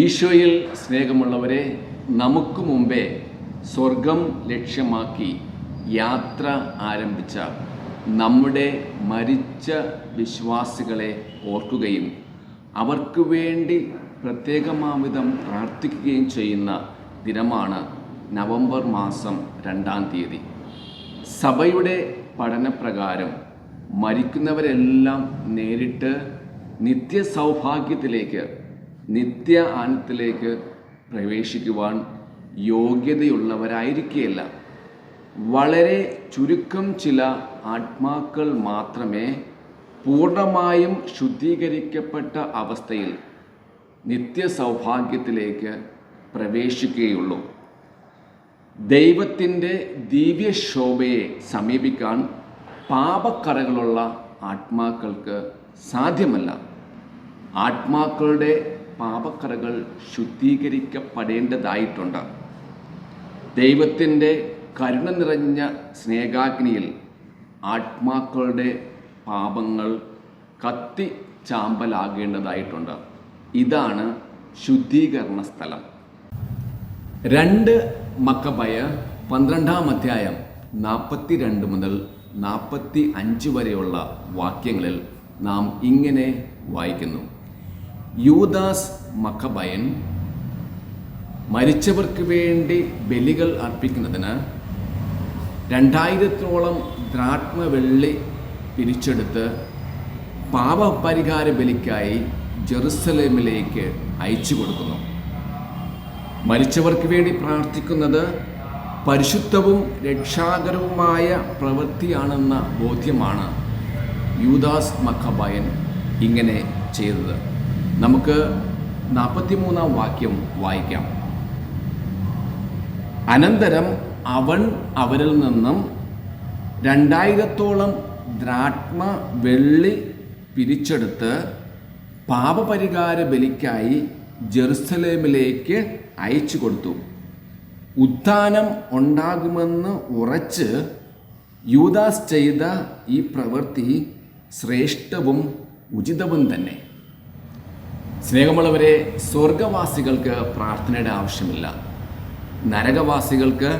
ഈശോയിൽ സ്നേഹമുള്ളവരെ നമുക്ക് മുമ്പേ സ്വർഗം ലക്ഷ്യമാക്കി യാത്ര ആരംഭിച്ച നമ്മുടെ മരിച്ച വിശ്വാസികളെ ഓർക്കുകയും അവർക്ക് വേണ്ടി പ്രത്യേകമാവിധം പ്രാർത്ഥിക്കുകയും ചെയ്യുന്ന ദിനമാണ് നവംബർ മാസം രണ്ടാം തീയതി. സഭയുടെ പഠനപ്രകാരം മരിക്കുന്നവരെല്ലാം നേരിട്ട് നിത്യ സൗഭാഗ്യത്തിലേക്ക് നിത്യ ആനത്തിലേക്ക് പ്രവേശിക്കുവാൻ യോഗ്യതയുള്ളവരായിരിക്കുകയല്ല വളരെ ചുരുക്കം ചില ആത്മാക്കൾ മാത്രമേ പൂർണമായും ശുദ്ധീകരിക്കപ്പെട്ട അവസ്ഥയിൽ നിത്യ സൗഭാഗ്യത്തിലേക്ക് പ്രവേശിക്കുകയുള്ളൂ. ദൈവത്തിന്റെ ദിവ്യശോഭയെ സമീപിക്കാൻ പാപക്കറകളുള്ള ആത്മാക്കൾക്ക് സാധ്യമല്ല. ആത്മാക്കളുടെ പാപക്കറകൾ ശുദ്ധീകരിക്കപ്പെടേണ്ടതായിട്ടുണ്ട്. ദൈവത്തിന്റെ കരുണ നിറഞ്ഞ സ്നേഹാഗ്നിയിൽ ആത്മാക്കളുടെ പാപങ്ങൾ കത്തി ചാമ്പലാകേണ്ടതായിട്ടുണ്ട്. ഇതാണ് ശുദ്ധീകരണ സ്ഥലം. രണ്ട് മക്കബയ പന്ത്രണ്ടാം അധ്യായം നാൽപ്പത്തി രണ്ട് മുതൽ നാൽപ്പത്തി അഞ്ച് വരെയുള്ള വാക്യങ്ങളിൽ നാം ഇങ്ങനെ വായിക്കുന്നു. യൂദാസ് മക്കബയൻ മരിച്ചവർക്ക് വേണ്ടി ബലികൾ അർപ്പിക്കുന്നതിന് രണ്ടായിരത്തോളം ദ്രാത്മ വെള്ളി പിരിച്ചെടുത്ത് പാപപരിഹാര ബലിക്കായി ജെറുസലേമിലേക്ക് അയച്ചു കൊടുക്കുന്നു. മരിച്ചവർക്ക് വേണ്ടി പ്രാർത്ഥിക്കുന്നത് പരിശുദ്ധവും രക്ഷാകരവുമായ പ്രവൃത്തിയാണെന്ന ബോധ്യമാണ് യൂദാസ് മഖബയൻ ഇങ്ങനെ ചെയ്തത്. നമുക്ക് നാൽപ്പത്തിമൂന്നാം വാക്യം വായിക്കാം. അനന്തരം അവൻ അവരിൽ നിന്നും രണ്ടായിരത്തോളം ദ്രാത്മ വെള്ളി പിരിച്ചെടുത്ത് പാപപരിഹാര ബലിക്കായി ജെറുസലേമിലേക്ക് അയച്ചു കൊടുത്തു. ഉത്ഥാനം ഉണ്ടാകുമെന്ന് ഉറച്ച് യൂദാസ് ചെയ്ത ഈ പ്രവൃത്തി ശ്രേഷ്ഠവും ഉചിതവും തന്നെ. സ്നേഹമുള്ളവരെ സ്വർഗവാസികൾക്ക് പ്രാർത്ഥനയുടെ ആവശ്യമില്ല. നരകവാസികൾക്ക്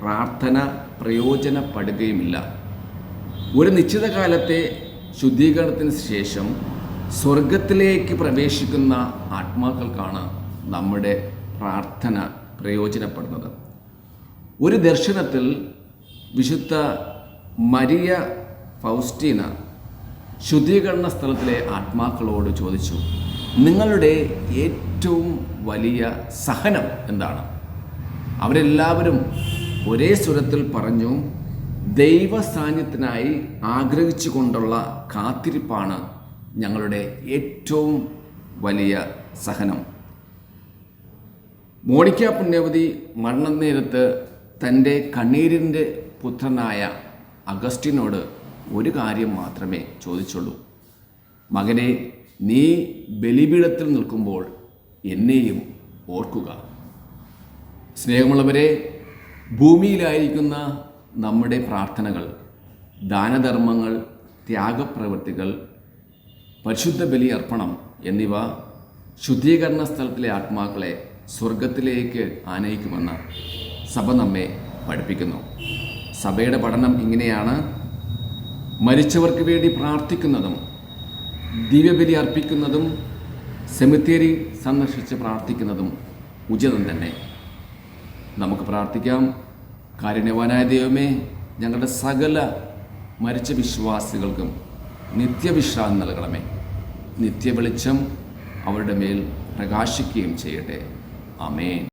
പ്രാർത്ഥന പ്രയോജനപ്പെടുകയുമില്ല. ഒരു നിശ്ചിത കാലത്തെ ശുദ്ധീകരണത്തിന് ശേഷം സ്വർഗത്തിലേക്ക് പ്രവേശിക്കുന്ന ആത്മാക്കൾക്കാണ് നമ്മുടെ പ്രാർത്ഥന പ്രയോജനപ്പെടുന്നത്. ഒരു ദർശനത്തിൽ വിശുദ്ധ മരിയ ഫൗസ്റ്റീന ശുദ്ധീകരണ സ്ഥലത്തിലെ ആത്മാക്കളോട് ചോദിച്ചു നിങ്ങളുടെ ഏറ്റവും വലിയ സഹനം എന്താണ്? അവരെല്ലാവരും ഒരേ സ്വരത്തിൽ പറഞ്ഞു ദൈവ സാന്നിധ്യത്തിനായി ആഗ്രഹിച്ചു കൊണ്ടുള്ള കാത്തിരിപ്പാണ് ഞങ്ങളുടെ ഏറ്റവും വലിയ സഹനം. മോണിക്ക പുണ്യവതി മരണനേരത്ത് തന്റെ കണ്ണീരിന്റെ പുത്രനായ അഗസ്റ്റിനോട് ഒരു കാര്യം മാത്രമേ ചോദിച്ചുള്ളൂ. മകനെ നീ ബലിപീഠത്തിൽ നിൽക്കുമ്പോൾ എന്നെയും ഓർക്കുക. സ്നേഹമുള്ളവരെ ഭൂമിയിലായിരിക്കുന്ന നമ്മുടെ പ്രാർത്ഥനകൾ ദാനധർമ്മങ്ങൾ ത്യാഗപ്രവൃത്തികൾ പരിശുദ്ധ ബലി അർപ്പണം എന്നിവ ശുദ്ധീകരണ സ്ഥലത്തിലെ ആത്മാക്കളെ സ്വർഗത്തിലേക്ക് ആനയിക്കുമെന്ന് സഭ നമ്മെ പഠിപ്പിക്കുന്നു. സഭയുടെ പഠനം ഇങ്ങനെയാണ്. മരിച്ചവർക്ക് വേണ്ടി പ്രാർത്ഥിക്കുന്നതും ദിവ്യബലി അർപ്പിക്കുന്നതും സെമിത്തേരി സന്ദർശിച്ച് പ്രാർത്ഥിക്കുന്നതും ഉചിതം തന്നെ. നമുക്ക് പ്രാർത്ഥിക്കാം. കാരുണ്യവാനായ ദൈവമേ ഞങ്ങളുടെ സകല മരിച്ച വിശ്വാസികൾക്കും നിത്യവിശ്രാന്തി നൽകണമേ. നിത്യവെളിച്ചം അവരുടെ മേൽ പ്രകാശിക്കുകയും ചെയ്യട്ടെ. അമേൻ